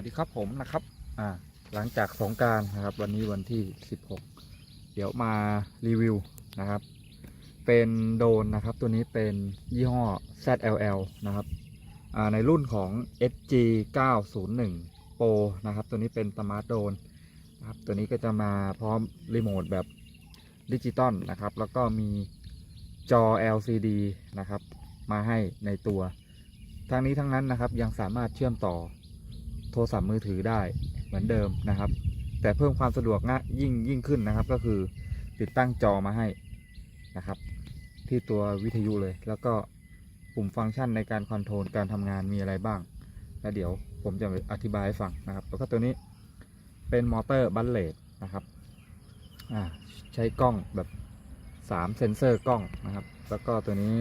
วัสดีครับผมนะครับอ่าหลังจากสงการนะครับ วันนี้วันที่ 16 เดี๋ยวมารีวิวนะครับ เป็นโดนนะครับ ตัวนี้เป็นยี่ห้อ ZLL นะครับอ่าในรุ่นของ SG 901 Pro นะครับ ตัวนี้เป็นสมาร์ทโดนนะครับ ตัวนี้ก็จะมาพร้อมรีโมทแบบดิจิตอลนะครับ แล้วก็มีจอ LCD นะครับ มาให้ในตัว ทั้งนี้ทั้งนั้นนะครับยังสามารถเชื่อมต่อ โทรศัพท์มือถือได้เหมือนเดิมนะครับ แต่เพิ่มความสะดวกง่ายยิ่งยิ่งขึ้นนะครับ ก็คือติดตั้งจอมาให้นะครับ ที่ตัววิทยุเลย แล้วก็ปุ่มฟังก์ชันในการคอนโทรลการทำงานมีอะไรบ้าง แล้วเดี๋ยวผมจะอธิบายให้ฟังนะครับ แล้วก็ตัวนี้เป็นมอเตอร์บัลเลตนะครับใช้กล้องแบบ 3 เซนเซอร์กล้องนะครับ แล้วก็ตัวนี้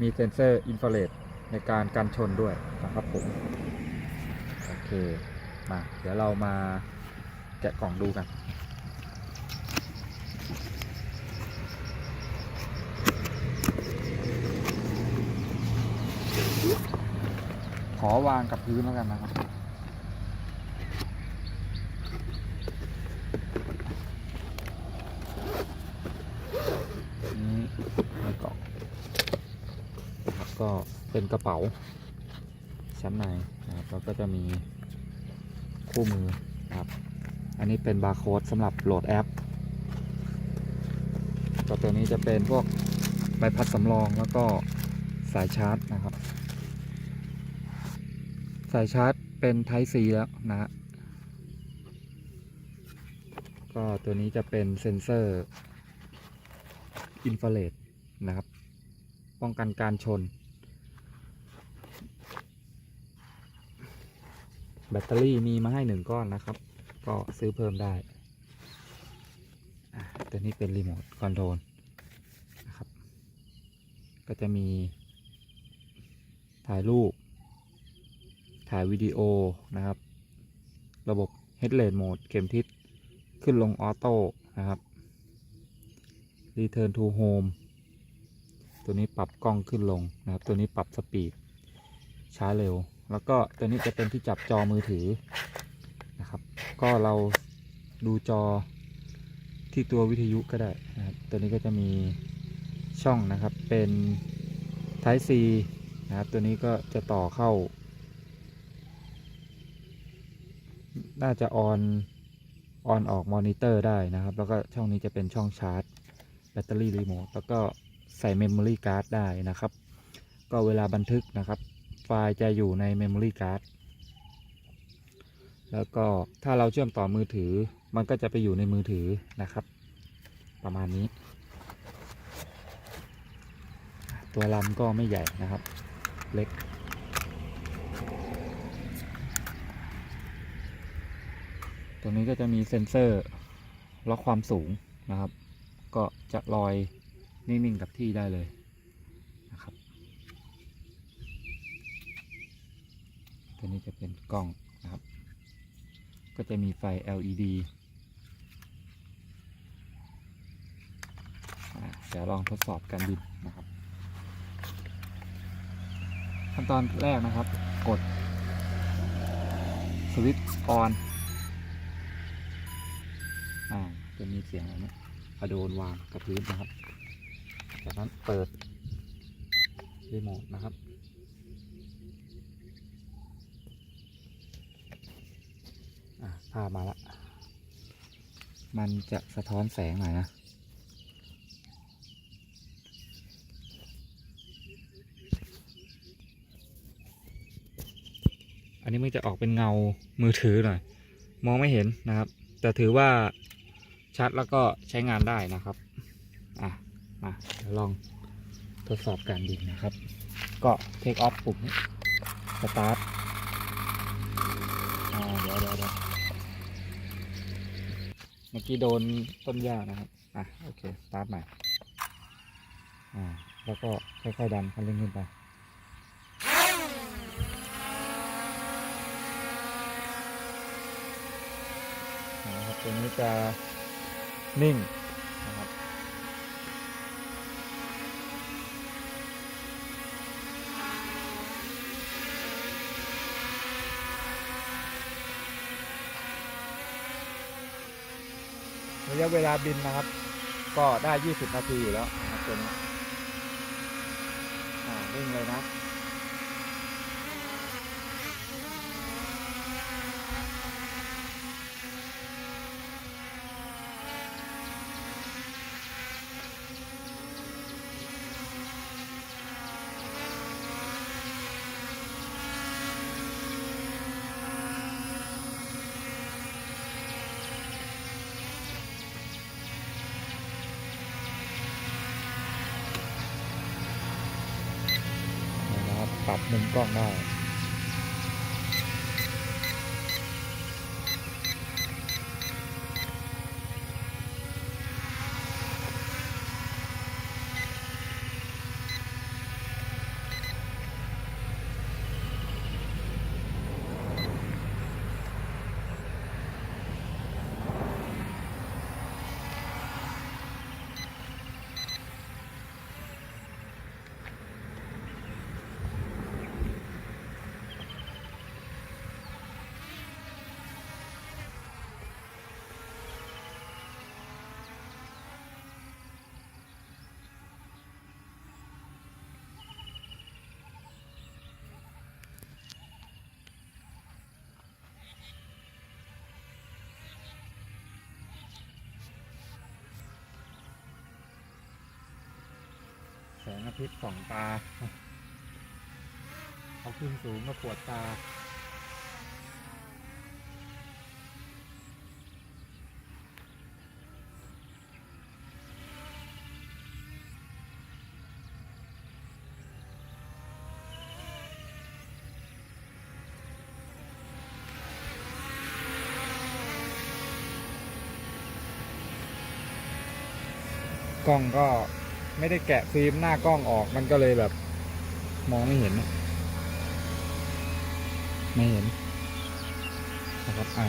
มีเซนเซอร์อินฟราเรดในการกันชนด้วยนะครับผม เคมา เดี๋ยวเรามาแกะกล่องดูกัน ขอวางกับพื้นแล้วกันนะครับ นี่ในกล่องนะครับก็เป็นกระเป๋าชั้นในนะครับแล้วก็จะมี คู่มือนะครับ อันนี้เป็นบาร์โค้ดสำหรับโหลดแอปก็ตัวนี้จะเป็นพวกใบพัดสำรองแล้วก็สายชาร์จนะครับ สายชาร์จเป็น Type C แล้วนะฮะก็ตัวนี้จะเป็นเซ็นเซอร์อินฟราเรดนะครับ ป้องกันการชน แบตเตอรี่มีมาให้หนึ่งก้อนนะครับ ก็ซื้อเพิ่มได้ตัวนี้เป็นรีโมทคอนโทรลนะครับ ก็จะมีถ่ายรูป ถ่ายวิดีโอนะครับ ระบบ Headless Mode เข็มทิศ ขึ้นลงออโต้นะครับ Return to Home ตัวนี้ปรับกล้องขึ้นลงนะครับ ตัวนี้ปรับสปีดช้าเร็ว แล้วก็ตัวนี้จะเป็นที่จับจอมือถือนะครับ ก็เราดูจอที่ตัววิทยุก็ได้นะครับ ตัวนี้ก็จะมีช่องนะครับเป็น Type C นะครับ ตัวนี้ก็จะต่อเข้า น่าจะออนออนออกมอนิเตอร์ได้นะครับ แล้วก็ช่องนี้จะเป็นช่องชาร์จ แบตเตอรี่รีโมทแล้วก็ใส่เมมโมรี่การ์ดได้นะครับ ก็เวลาบันทึกนะครับ ไฟล์จะอยู่ในเมมโมรี่การ์ดแล้วก็ถ้าเราเชื่อมต่อมือถือ มันก็จะไปอยู่ในมือถือนะครับ ประมาณนี้ ตัวลำก็ไม่ใหญ่นะครับ เล็กตัวนี้ก็จะมีเซ็นเซอร์ล็อกความสูงนะครับ ก็จะลอยนิ่ง ๆ กับที่ได้เลยนะครับ ตัวนี้จะเป็น กล้องนะครับ ก็จะมีไฟ LED เดี๋ยวลองทดสอบการบินนะครับ ขั้นตอนแรกนะครับ กด สวิตช์ออนอ่าจะมีเสียงอะไรเนี่ยอโดนวางกับพื้นนะครับ จากนั้นเปิดรีโมทนะครับ อะ ภาพมาละ มันจะสะท้อนแสงหน่อยนะอันนี้มันจะออกเป็นเงามือถือหน่อย มองไม่เห็นนะครับ แต่ถือว่าชัดแล้วก็ใช้งานได้นะครับ อะ มาเดี๋ยวลองทดสอบการบินนะครับ ก็เทคออฟปุ่มนี้สตาร์ทอ่าเดี๋ยวเดี๋ยว เมื่อกี้โดนต้นหญ้านะครับ อะโอเคสตาร์ทใหม่ อ่า แล้วก็ค่อยๆดันคันเร่งขึ้นไปนะครับตัวนี้จะนิ่งนะครับ ระยะเวลาบินนะครับ ก็ได้ 20 นาทีอยู่แล้วนะครับตัวนี้อ่านิ่งเลยนะ ปรับมุมกล้องได้ แส งอาทิตย์ส่องตาเขาขึ้นสูงก็ปวดตากล้องก็ ไม่ได้แกะฟิล์มหน้ากล้องออกมันก็เลยแบบ มองไม่เห็นนะไม่เห็นนะครับอ่า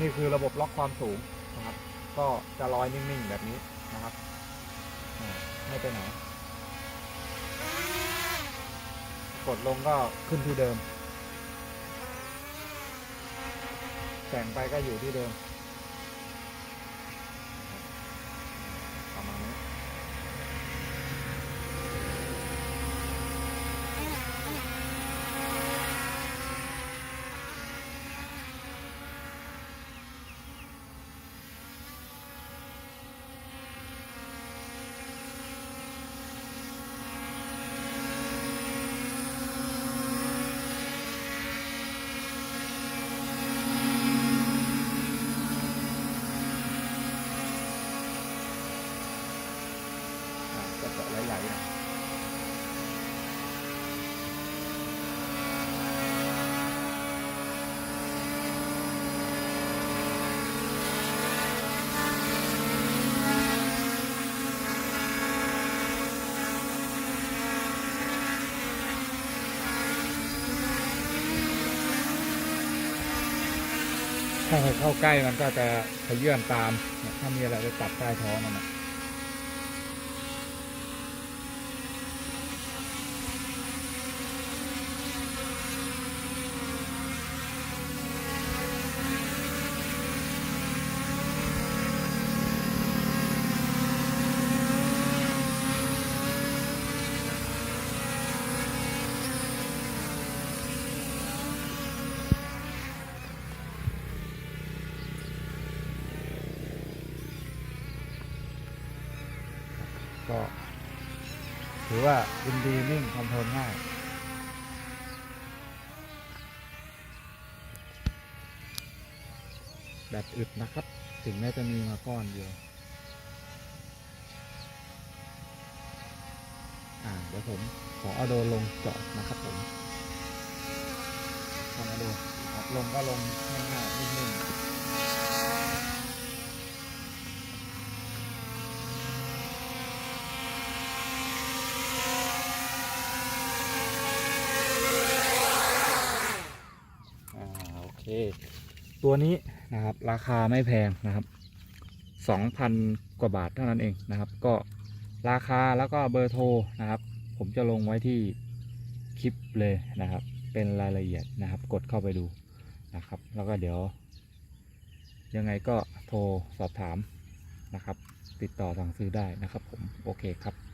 นี่คือระบบล็อกความสูงนะครับ ก็จะลอยนิ่งๆแบบนี้นะครับ ไม่ไปไหน กดลงก็ขึ้นที่เดิมแต่งไปก็อยู่ที่เดิม ประมาณนี้อ่าจะเจาะไหลๆหน่อย ถ้าเข้าใกล้มันก็จะขยื่นตาม ถ้ามีอะไรจะตัดใต้ท้องมันนะ ก็ือว่าดินดีนิ่งคอนโทรลง่าย แบตอึดนะครับ ถึงแม้จะมีมาก้อนเดียวอ่าเดี๋ยวผมขอเอาโดนลงเจาะนะครับผมลองเอาดูครับลงก็ลงง่ายๆนิ่งๆ อ่าโอเค ตัวนี้นะครับราคาไม่แพงนะครับสองพันกว่าบาทเท่านั้นเองนะครับ ก็ราคาแล้วก็เบอร์โทรนะครับ ผมจะลงไว้ที่คลิปเลยนะครับ เป็นรายละเอียดนะครับ กดเข้าไปดูนะครับ แล้วก็เดี๋ยว ยังไงก็โทรสอบถามนะครับ ติดต่อสั่งซื้อได้นะครับผม โอเคครับ